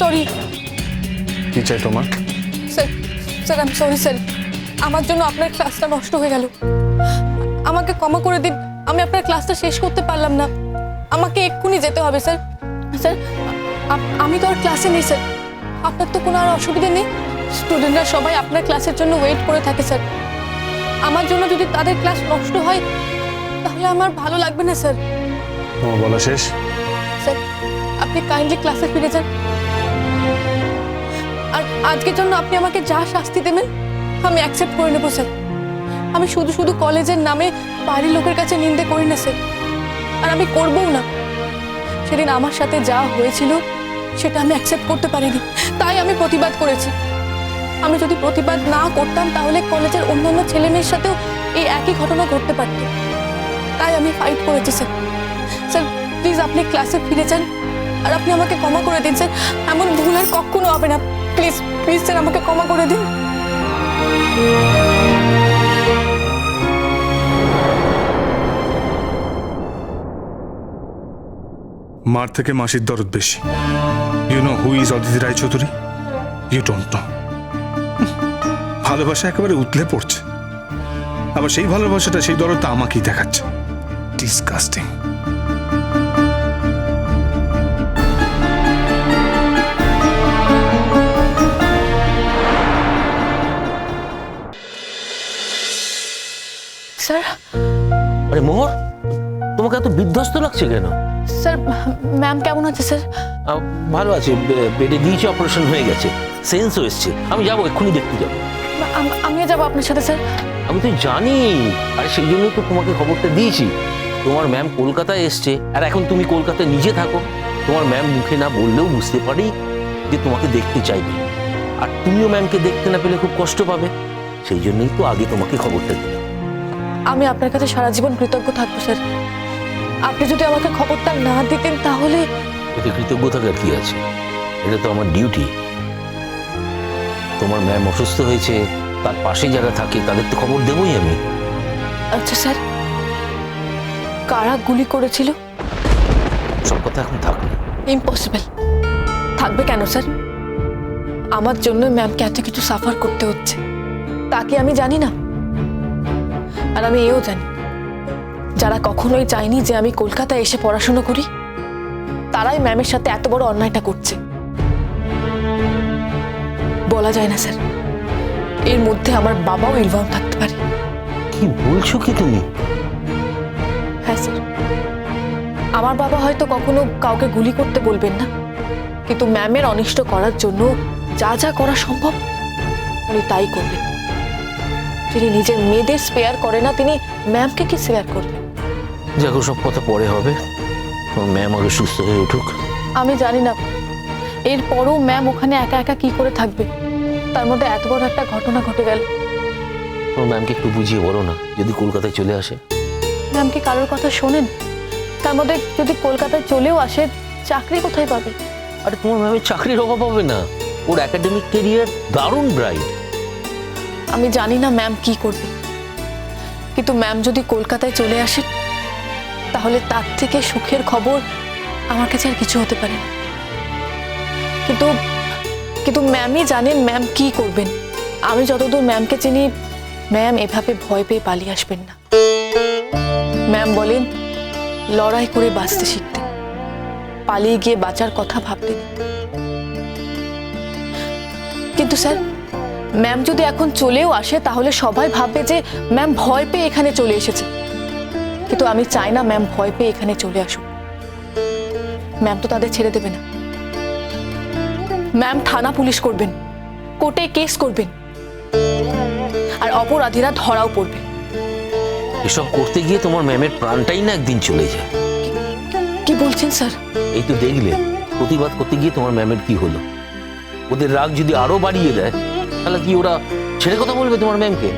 Sorry কি চাই তোমার? Sir sir I sorry sir আমার জন্য আপনার ক্লাসটা নষ্ট হয়ে গেল। আমাকে ক্ষমা করে দিন। আমি আপনার ক্লাসটা শেষ করতে পারলাম না। আমাকে এক্ষুনি যেতে হবে স্যার স্যার আমি তো আর ক্লাসে নেই স্যার আপনার তো কোনো আর অসুবিধা নেই। স্টুডেন্টরা সবাই আপনার ক্লাসের জন্য ওয়েট করে থাকে স্যার আমার জন্য যদি তাদের ক্লাস নষ্ট হয় তাহলে আমার ভালো লাগবে না স্যার বলা শেষ। স্যার আপনি কাইন্ডলি ক্লাসে ফিরে যান। আজকের জন্য আপনি আমাকে যা শাস্তি দেবেন, আমি অ্যাকসেপ্ট করে নেব স্যার আমি শুধু শুধু কলেজের নামে বাড়ির লোকের কাছে নিন্দে করি না স্যার আর আমি করবও না। সেদিন আমার সাথে যা হয়েছিল, সেটা আমি অ্যাকসেপ্ট করতে পারিনি। তাই আমি প্রতিবাদ করেছি। আমি যদি প্রতিবাদ না করতাম, তাহলে কলেজের অন্যান্য ছেলে মেয়ের সাথেও এই একই ঘটনা ঘটতে পারত। তাই আমি ফাইট করেছি স্যার স্যার প্লিজ আপনি ক্লাসে ফিরে যান। আর আপনি আমাকে ক্ষমা করে দিন স্যার এমন ভুল আর কখনো হবে না। প্লিজ প্লিজ স্যার, আমাকে ক্ষমা করে দিন। মার থেকে মাসির দরদ বেশি। You know who is Aditi Roychowdhury you don't know ভালোবাসা একেবারে উতলে পড়ছে। আবার সেই ভালোবাসাটা, সেই দরদটা আমাকেই দেখাচ্ছে। Disgusting sir? আরে মোহর তোমাকে এত বিধ্বস্ত লাগছে কেন? স্যার ম্যাম কেমন আছে স্যার? ভালো আছে বেডে দিয়েছে অপারেশন হয়ে গেছে। সেন্সও এসছে। আমি যাব এক্ষুনি দেখতে যাব। আম- আমিও যাব আপনার সাথে স্যার। আমি তো জানি। আর সেই জন্যই তো তোমাকে খবরটা দিয়েছি। তোমার ম্যাম কলকাতায় এসছে। আর এখন তুমি কলকাতায় নিজে থাকো। তোমার ম্যাম মুখে না বললেও বুঝতে পারি যে তোমাকে দেখতে চাইবে। আর তুমিও ম্যামকে দেখতে না পেলে খুব কষ্ট পাবে। সেই জন্যই তো আগে তোমাকে খবরটা দিলাম। আমি আপনার কাছে সারা জীবন কৃতজ্ঞ থাকব স্যার। আপনি যদি আমাকে খবরটা না দিতেন তাহলে এতে কৃতজ্ঞ থাকার কি আছে? এটা তো আমার ডিউটি তোমার ম্যাম অসুস্থ হয়েছে তার পাশে যারা থাকে তাদের তো খবর দেবই আমি। আচ্ছা স্যার। কারা গুলি করেছিল? সব কথা এখন থাক না। ইম্পসিবল থাকবে কেন স্যার? আমার জন্য ম্যামকে এত কিছু সাফার করতে হচ্ছে। তা কি আমি জানি না? আর আমি এও জানি যারা কখনোই চায়নি যে আমি কলকাতায় এসে পড়াশোনা করি তারাই ম্যামের সাথে এত বড় অন্যায়টা করছে। বলা যায় না স্যার। এর মধ্যে আমার বাবাও ইনভলভ থাকতে পারে। কি বলছো কি তুমি? হ্যাঁ স্যার। আমার বাবা হয়তো কখনো কাউকে গুলি করতে বলবেন না কিন্তু ম্যামের অনিষ্ট করার জন্য যা যা করা সম্ভব উনি তাই করবেন। যিনি নিজের মেয়েদের স্পেয়ার করে না তিনি ম্যামকে কি স্পেয়ার করবেন দেখো সব কথা পরে হবে। ম্যাম আগে সুস্থ হয়ে উঠুক। আমি জানি না। এরপরও ম্যাম ওখানে একা একা কি করে থাকবে? তার মধ্যে এত বড় একটা ঘটনা ঘটে গেল। তোমার ম্যামকে একটু বুঝিয়ে বলো না যদি কলকাতায় চলে আসে। ম্যাম কি কারোর কথা শোনেন? তার মধ্যে যদি কলকাতায় চলেও আসে চাকরি কোথায় পাবে? আরে তোমার ম্যামের চাকরির অভাব হবে না। ওর একাডেমিক কেরিয়ার দারুণ ব্রাইট আমি জানি না ম্যাম কি করবে। কিন্তু ম্যাম যদি কলকাতায় চলে আসে, তাহলে তার থেকে সুখের খবর আমার কাছে আর কিছু হতে পারে না। কিন্তু কিন্তু ম্যামই জানেন ম্যাম কি করবেন। আমি যতদূর ম্যামকে চিনি, ম্যাম এভাবে ভয় পেয়ে পালিয়ে আসবেন না। ম্যাম বলেন, লড়াই করে বাঁচতে শিখতে। পালিয়ে গিয়ে বাঁচার কথা ভাবতেন কিন্তু স্যার ম্যাম যদি এখন চলেও আসে তাহলে সবাই ভাববে যে ম্যাম ভয় পেয়ে এখানে চলে এসেছে। কিন্তু আমি চাই না ম্যাম ভয় পেয়ে এখানে চলে আসুক। ম্যাম তো তাদের ছেড়ে দেবে না। ম্যাম থানা পুলিশ করবেন। কোর্টে কেস করবেন। আর অপরাধীরা ধরাও পড়বে। এসব করতে গিয়ে তোমার ম্যামের প্রাণটাই না একদিন চলে যায়। কি বলছেন স্যার? এই তো দেখলে। প্রতিবাদ করতে গিয়ে তোমার ম্যামের কি হলো? ওদের রাগ যদি আরও বাড়িয়ে দেয় তাহলে কি ওরা ছেড়ে কথা বলবে তোমার ম্যামকে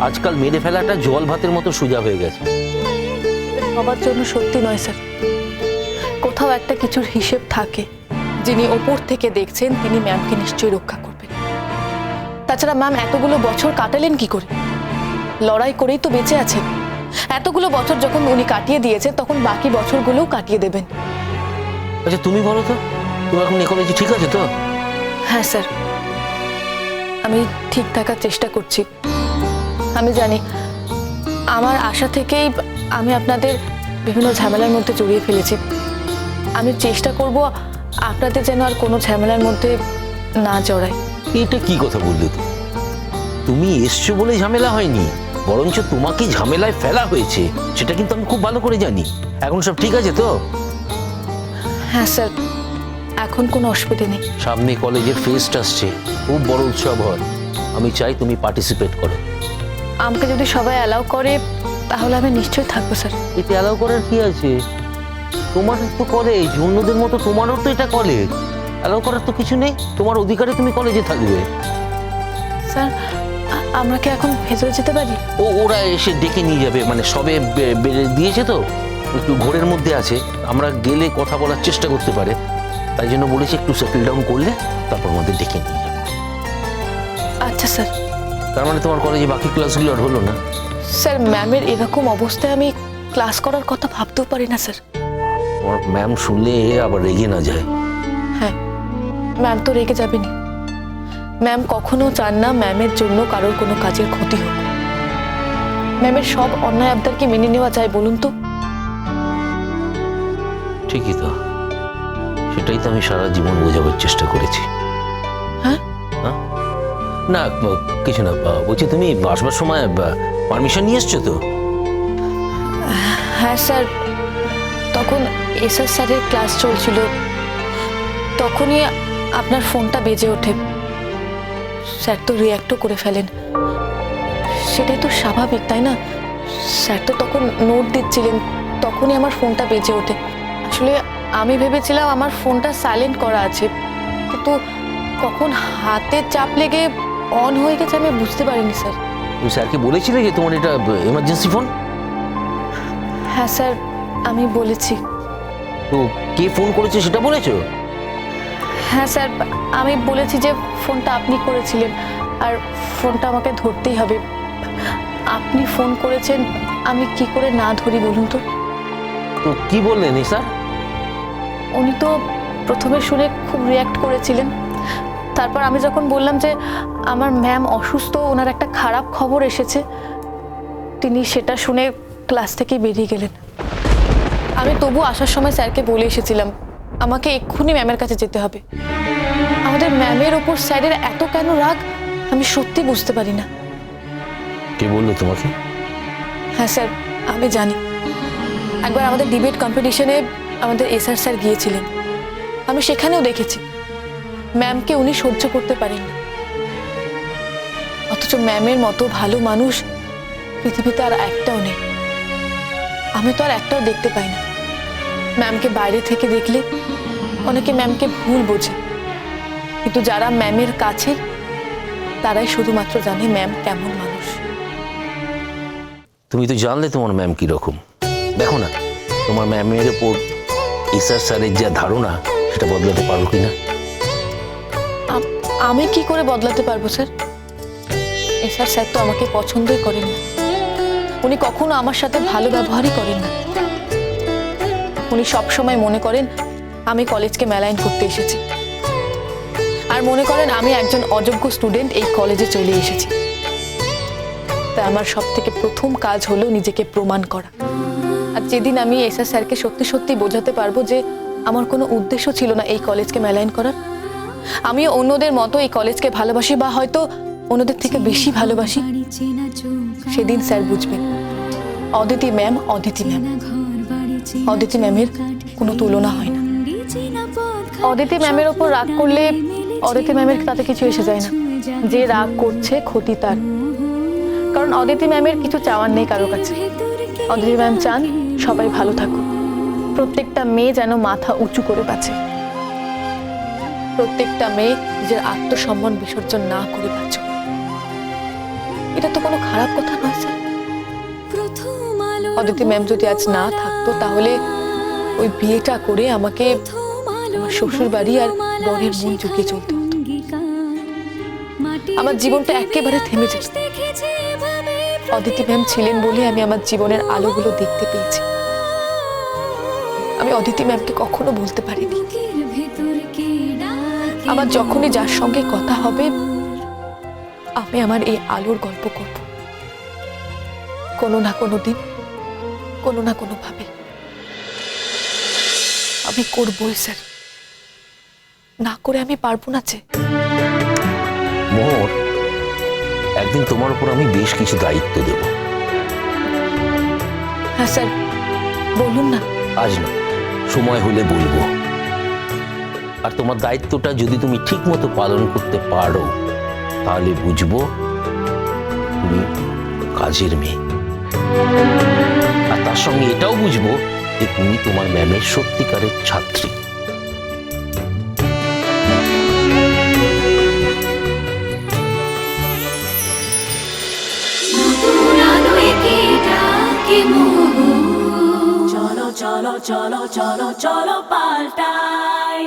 আজকাল মেরে ফেলাটা জল ভাতের মতো সোজা হয়ে গেছে। সবার জন্য সত্যি নয় স্যার। কোথাও একটা কিছুর হিসেব থাকে। যিনি ওপর থেকে দেখছেন তিনি ম্যামকে নিশ্চয়ই রক্ষা করবেন। তাছাড়া ম্যাম এতগুলো বছর কাটালেন কি করে? লড়াই করেই তো বেঁচে আছেন। এতগুলো বছর যখন উনি কাটিয়ে দিয়েছে তখন বাকি বছরগুলোও কাটিয়ে দেবেন। আচ্ছা তুমি বলো তো। তুমি এখন এই কলেজে ঠিক আছে তো? হ্যাঁ স্যার। আমি ঠিক থাকার চেষ্টা করছি। আমি জানি আমার আশা থেকেই আমি আপনাদের বিভিন্ন ঝামেলার মধ্যে জড়িয়ে ফেলেছি। আমি চেষ্টা করব আপনাদের যেন আর কোনো ঝামেলার মধ্যে না জড়াই এটা কি কথা বললে তুমি? তুমি এসছো বলে ঝামেলা হয়নি বরঞ্চ তোমাকে ঝামেলায় ফেলা হয়েছে সেটা কিন্তু আমি খুব ভালো করে জানি। এখন সব ঠিক আছে তো? হ্যাঁ স্যার এখন কোনো অসুবিধে নেই। সামনে কলেজের ফেস্ট আসছে খুব বড় উৎসব হয়। আমি চাই তুমি পার্টিসিপেট করো। আমাকে যদি সবাই অ্যালাউ করে তাহলে আমি নিশ্চয়ই থাকব স্যার এতে অ্যালাউ করার কি আছে? তোমার তো কলেজ অন্যদের মতো তোমারও তো এটা কলেজ অ্যালাউ করার তো কিছু নেই। তোমার অধিকারে তুমি কলেজে থাকবে। স্যার আমরা কি এখন ভেতরে যেতে পারি? ও ওরা এসে ডেকে নিয়ে যাবে। মানে সবে বেড়ে দিয়েছে তো? একটু ঘোরের মধ্যে আছে। আমরা গেলে কথা বলার চেষ্টা করতে পারে। তাই জন্য বলেছি একটু সেটেল ডাউন করলে তারপর আমাদের ডেকে নিয়ে যাবে। আচ্ছা স্যার। তার মানে তোমার কলেজে বাকি ক্লাসগুলো আর হলো না? স্যার ম্যামের এরকম অবস্থায় আমি ক্লাস করার কথা ভাবতেও পারি না স্যার। তোমার ম্যাম শুনলে আবার রেগে না যায়। হ্যাঁ ম্যাম তো রেগে যাবেনি। ম্যাম কখনো চান না ম্যামের জন্য কারোর কোনো কাজের ক্ষতি হোক। ম্যামের সব অন্যায় আবদারকে মেনে নেওয়া যায় বলুন তো। ঠিকই তো। সেটাই তো আমি সারা জীবন বোঝাবার চেষ্টা করেছি। হ্যাঁ? হ্যাঁ? না কিছু না বলছি তুমি আসবার সময় পারমিশন নিয়ে এসছো তো? হ্যাঁ স্যার। তখন এসআর স্যারের ক্লাস চলছিল। তখনই আপনার ফোনটা বেজে ওঠে। স্যার তো রিয়াক্টও করে ফেলেন। সেটাই তো স্বাভাবিক, তাই না? স্যার তো তখন নোট দিচ্ছিলেন। তখনই আমার ফোনটা বেজে ওঠে। আসলে আমি ভেবেছিলাম আমার ফোনটা সাইলেন্ট করা আছে। কিন্তু কখন হাতে চাপ লেগে অন হয়ে গেছে আমি বুঝতে পারিনি স্যার। তুমি স্যারকে বলেছিলে যে তোমার এটা এমার্জেন্সি ফোন হ্যাঁ স্যার আমি বলেছি। তো কে ফোন করেছে সেটা বলেছ? হ্যাঁ স্যার আমি বলেছি যে ফোনটা আপনি করেছিলেন আর ফোনটা আমাকে ধরতেই হবে। আপনি ফোন করেছেন আমি কি করে না ধরি বলুন তো? তো কি বললেন স্যার? উনি তো প্রথমে শুনে খুব রিয়্যাক্ট করেছিলেন। তারপর আমি যখন বললাম যে আমার ম্যাম অসুস্থ ওনার একটা খারাপ খবর এসেছে তিনি সেটা শুনে ক্লাস থেকে বেরিয়ে গেলেন। আমি তবু আসার সময় স্যারকে বলে এসেছিলাম আমাকে এক্ষুনি ম্যামের কাছে যেতে হবে। আমাদের ম্যামের ওপর স্যারের এত কেন রাগ আমি সত্যি বুঝতে পারি না। কে বলল তোমাকে? হ্যাঁ স্যার আমি জানি। একবার আমাদের ডিবেট কম্পিটিশনে আমাদের এসআর স্যার গিয়েছিলেন। আমি সেখানেও দেখেছি। ম্যামকে উনি সহ্য করতে পারেন। অথচ ম্যামের মতো ভালো মানুষ পৃথিবীতে আর একটাও নেই। আমি তো আর একটাও দেখতে পাই না। ম্যামকে বাইরে থেকে দেখলে অনেকে ম্যামকে ভুল বোঝে। কিন্তু যারা ম্যামের কাছে, তারাই শুধুমাত্র জানে ম্যাম কেমন মানুষ। তুমি তো জানলে তোমার ম্যাম কীরকম। দেখো না, তোমার ম্যামের ওপর এসআর স্যারের যা ধারণা, সেটা বদলাতে পারো কিনা? আমি কি করে বদলাতে পারব, স্যার? এসআর স্যার তো আমাকে পছন্দই করেন না। উনি কখনো আমার সাথে ভালো ব্যবহারই করেন না। উনি সবসময় মনে করেন আমি কলেজকে মেলাইন করতে এসেছি। আর মনে করেন আমি একজন অযোগ্য স্টুডেন্ট এই কলেজে চলে এসেছি। তাই আমার সব থেকে প্রথম কাজ হলো নিজেকে প্রমাণ করা। আর যেদিন আমি এসআর স্যারকে সত্যি সত্যি বোঝাতে পারব যে আমার কোনো উদ্দেশ্য ছিল না এই কলেজকে মেলাইন করার আমিও অন্যদের মতো এই কলেজকে ভালোবাসি বা হয়তো অন্যদের থেকে বেশি ভালোবাসি, সেদিন স্যার বুঝবেন অদিতি ম্যাম অদিতি ম্যাম। অদিতি ম্যামের কোনো তুলনা হয় না। অদিতি ম্যামের ওপর রাগ করলে অদিতি ম্যামের তাতে কিছু এসে যায় না। যে রাগ করছে ক্ষতি তার। কারণ অদিতি ম্যামের কিছু চাওয়ার নেই কারও কাছে। অদিতি ম্যাম চান সবাই ভালো থাকুক। প্রত্যেকটা মেয়ে যেন মাথা উঁচু করে বাঁচে। প্রত্যেকটা মেয়ে নিজের আত্মসম্মান বিসর্জন না করে বাঁচুক। এটা তো কোনো খারাপ কথা নয়, স্যার। অদিতি ম্যাম যদি আজ না থাকতো, তাহলে ওই বিয়েটা করে আমাকে আমার শ্বশুর বাড়ি আর বরের মন চুকিয়ে চলতে হতো। আমার জীবনটা একেবারে থেমে যেত। অদিতি ম্যাম ছিলেন বলে আমি আমার জীবনের আলোগুলো দেখতে পেয়েছি। আমি অদিতি ম্যামকে কখনো বলতে পারিনি। আমার যখনই যার সঙ্গে কথা হবে আমি আমার এই আলোর গল্প করব। কোনো না কোনো দিন কোনো না কোনো ভাবে আমি করবই স্যার। না করে আমি পারব না যে মোহর একদিন তোমার উপর আমি বেশ কিছু দায়িত্ব দেব। হ্যাঁ স্যার। বলুন না। আজ না সময় হলে বলব। আর তোমার দায়িত্বটা যদি তুমি ঠিক মতো পালন করতে পারো তাহলে বুঝব তুমি কাজের মেয়ে। আর তার সঙ্গে এটাও বুঝব যে তুমি তোমার ম্যামের সত্যিকারের ছাত্রী। চলো চলো চলো চলো চলো পাল্টাই